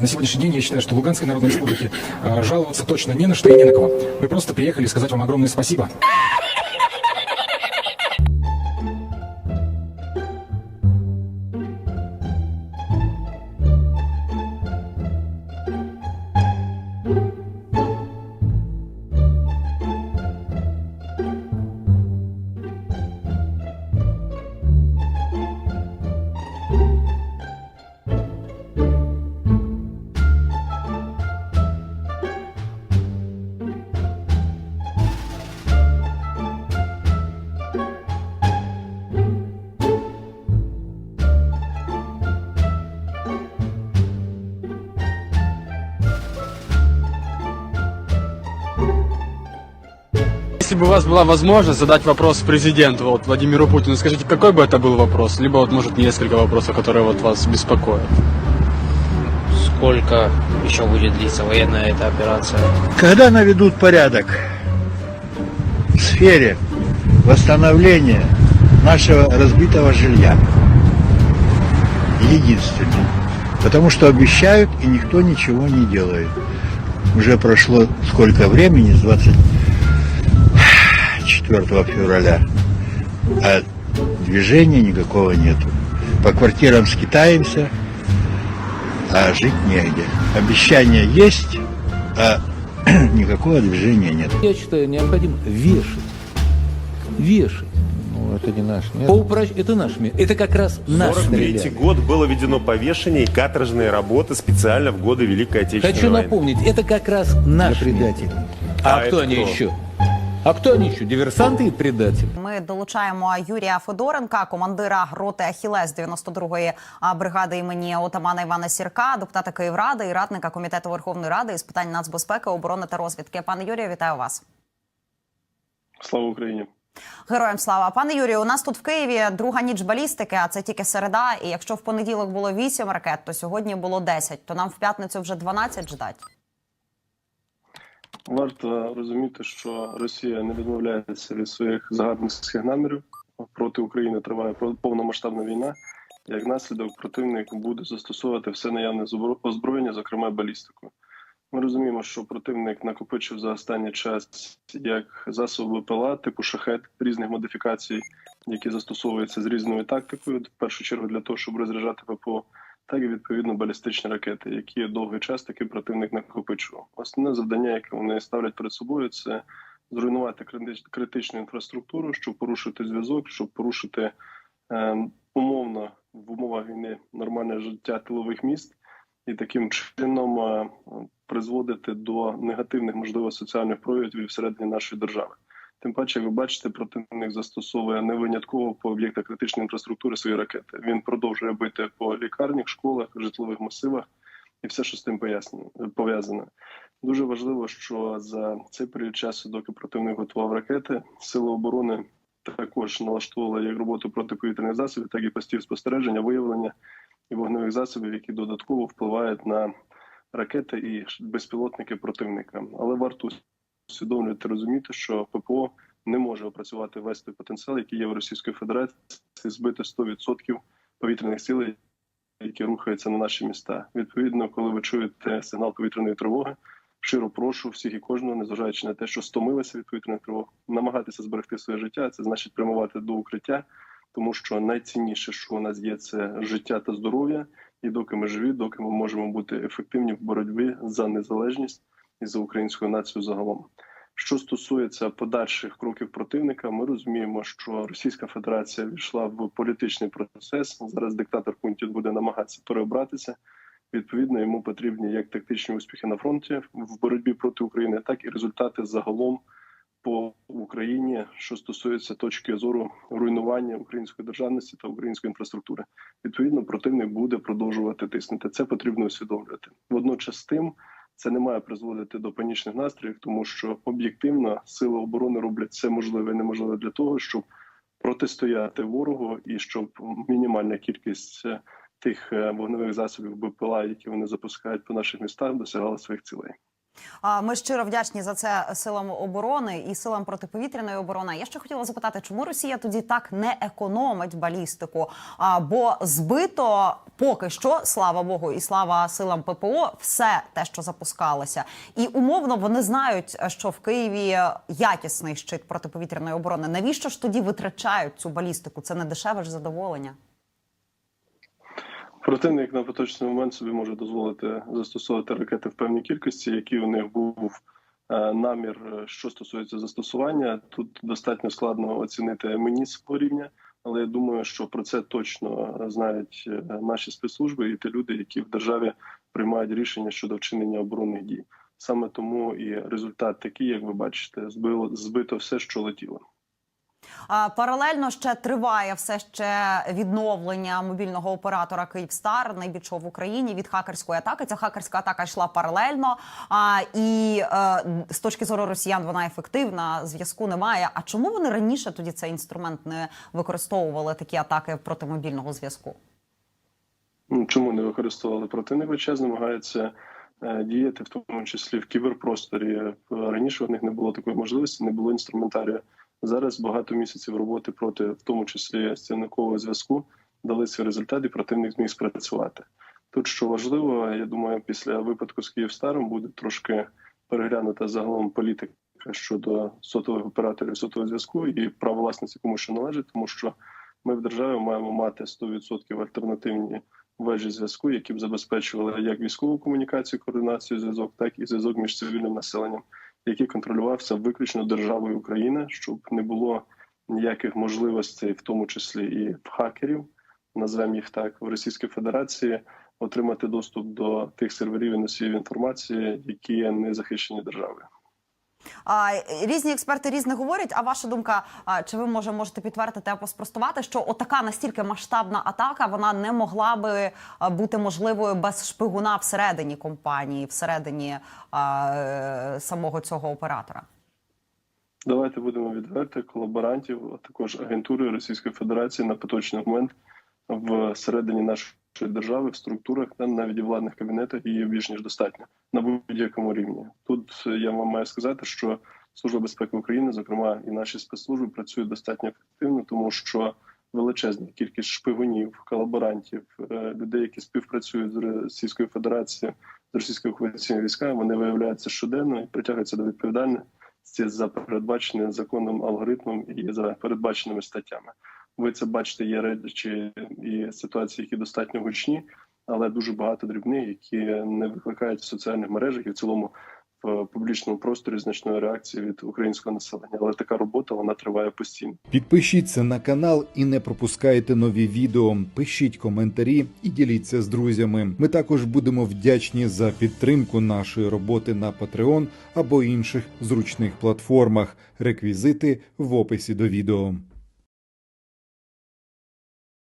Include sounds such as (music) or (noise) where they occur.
На сегодняшний день я считаю, что Луганской Народной Республике жаловаться точно не на что и не на кого. Мы просто приехали сказать вам огромное спасибо. Если бы у вас была возможность задать вопрос президенту, вот, Владимиру Путину, скажите, какой бы это был вопрос? Либо, вот, может, несколько вопросов, которые вот вас беспокоят. Сколько еще будет длиться военная эта операция? Когда наведут порядок в сфере восстановления нашего разбитого жилья? Единственный. Потому что обещают, и никто ничего не делает. Уже прошло сколько времени, с 24 февраля, а движения никакого нету. По квартирам скитаемся, а жить негде. Обещания есть, а (clears throat) никакого движения нет. Я считаю, необходимо вешать. Вешать. Ну, это не наш метод. Поупрощ... Это наш мир. Это как раз наш 43 мир. год было введено повешение и каторжные работы специально в годы Великой Отечественной Хочу войны. напомнить, это как раз наш Для предателей. А, А кто они кто? еще? А кто они еще? Диверсанты и предатели. Ми долучаємо Юрія Федоренка, командира роти Ахілес 92-ї бригади імені отамана Івана Сірка, депутата Київради і радника комітету Верховної Ради із питань нацбезпеки, оборони та розвідки. Пане Юрію, вітаю вас. Слава Україні! Героям слава, пане Юрію. У нас тут в Києві друга ніч балістики, а це тільки середа. І якщо в понеділок було 8 ракет, то сьогодні було 10, То нам в п'ятницю вже 12 ждать. Варто розуміти, що Росія не відмовляється від своїх загарбницьких намірів. Проти України триває повномасштабна війна. Як наслідок, противник буде застосовувати все наявне збро- озброєння, зокрема балістику. Ми розуміємо, що противник накопичив за останній час як засоби ПЛА, типу шахет різних модифікацій, які застосовуються з різною тактикою, в першу чергу для того, щоб розряджати ППО, так і відповідно балістичні ракети, які довгий час таки противник накопичував. Основне завдання, яке вони ставлять перед собою, це зруйнувати крити- критичну інфраструктуру, щоб порушити зв'язок, щоб порушити е, умовно в умовах війни нормальне життя тилових міст і таким чином е, призводити до негативних, можливо, соціальних проявів всередині нашої держави. Тим паче, ви бачите, противник застосовує не винятково по об'єктах критичної інфраструктури свої ракети. Він продовжує бити по лікарнях, школах, житлових масивах і все, що з тим пов'язане. Дуже важливо, що за цей період часу, доки противник готував ракети, сили оборони також налаштовували як роботу протиповітряних засобів, так і постів спостереження, виявлення і вогневих засобів, які додатково впливають на ракети і безпілотники противника. Але варто усвідомлювати розуміти, що ППО не може опрацювати весь той потенціал, який є в Російської Федерації, збити 100% повітряних сил, які рухаються на наші міста. Відповідно, коли ви чуєте сигнал повітряної тривоги, щиро прошу всіх і кожного, незважаючи на те, що стомилися від повітряних тривог, намагатися зберегти своє життя. Це значить прямувати до укриття, тому що найцінніше, що у нас є, це життя та здоров'я. І доки ми живі, доки ми можемо бути ефективні в боротьбі за незалежність і за українську націю загалом. Що стосується подальших кроків противника, ми розуміємо, що Російська Федерація війшла в політичний процес. Зараз диктатор Путін буде намагатися переобратися. Відповідно, йому потрібні як тактичні успіхи на фронті в боротьбі проти України, так і результати загалом по Україні, що стосується точки зору руйнування української державності та української інфраструктури. Відповідно, противник буде продовжувати тиснути. Це потрібно усвідомлювати. Водночас тим це не має призводити до панічних настроїв, тому що об'єктивно сили оборони роблять все можливе і неможливе для того, щоб протистояти ворогу і щоб мінімальна кількість е, тих е, вогневих засобів БПЛА, які вони запускають по наших містах, досягала своїх цілей. Ми щиро вдячні за це силам оборони і силам протиповітряної оборони. Я ще хотіла запитати, чому Росія тоді так не економить балістику? Бо збито поки що, слава Богу, і слава силам ППО, все те, що запускалося, і умовно вони знають, що в Києві якісний щит протиповітряної оборони. Навіщо ж тоді витрачають цю балістику? Це не дешеве ж задоволення. Противник на поточний момент собі може дозволити застосовувати ракети в певній кількості, які у них був е, намір, е, що стосується застосування. Тут достатньо складно оцінити мені свого рівня, але я думаю, що про це точно знають е, наші спецслужби і ті люди, які в державі приймають рішення щодо вчинення оборонних дій. Саме тому і результат такий, як ви бачите, збило збито все, що летіло. Паралельно ще триває все ще відновлення мобільного оператора Київстар, найбільшого в Україні від хакерської атаки. Ця хакерська атака йшла паралельно. І е, з точки зору росіян вона ефективна, зв'язку немає. А чому вони раніше тоді цей інструмент не використовували такі атаки проти мобільного зв'язку? Ну, Чому не використовували противник весь намагається е, діяти, в тому числі в кіберпросторі. Раніше в них не було такої можливості, не було інструментарію. Зараз багато місяців роботи проти, в тому числі стільникового зв'язку, дали свій результат, і противник зміг спрацювати. Тут що важливо, я думаю, після випадку з Київстаром буде трошки переглянута загалом політика щодо сотових операторів сотового зв'язку і права власності кому що належить, тому що ми в державі маємо мати 100% альтернативні вежі зв'язку, які б забезпечували як військову комунікацію, координацію зв'язок, так і зв'язок між цивільним населенням, який контролювався виключно державою України, щоб не було ніяких можливостей, в тому числі і в хакерів, назвемо їх так, в Російській Федерації, отримати доступ до тих серверів і носіїв інформації, які не захищені державою. Різні експерти різне говорять. А ваша думка, чи ви може можете підтвердити або спростувати, що отака настільки масштабна атака вона не могла би бути можливою без шпигуна всередині компанії, всередині самого цього оператора? Давайте будемо відверти колаборантів, а також агентури Російської Федерації на поточний момент всередині нашої держави в структурах та навіть і владних кабінетах її більш ніж достатньо на будь-якому рівні. Тут я вам маю сказати, що Служба безпеки України, зокрема і наші спецслужби, працюють достатньо ефективно, тому що величезна кількість шпигунів, колаборантів, е, людей, які співпрацюють з Російською Федерацією, з російською окупаційними військами, вони виявляються щоденно і притягуються до відповідальності за передбаченим законним алгоритмом і за передбаченими статтями. Ви це бачите, є речі і ситуації, які достатньо гучні, але дуже багато дрібних, які не викликають в соціальних мережах і в цілому в публічному просторі значної реакції від українського населення. Але така робота вона триває постійно. Підпишіться на канал і не пропускайте нові відео. Пишіть коментарі і діліться з друзями. Ми також будемо вдячні за підтримку нашої роботи на Patreon або інших зручних платформах. Реквізити в описі до відео.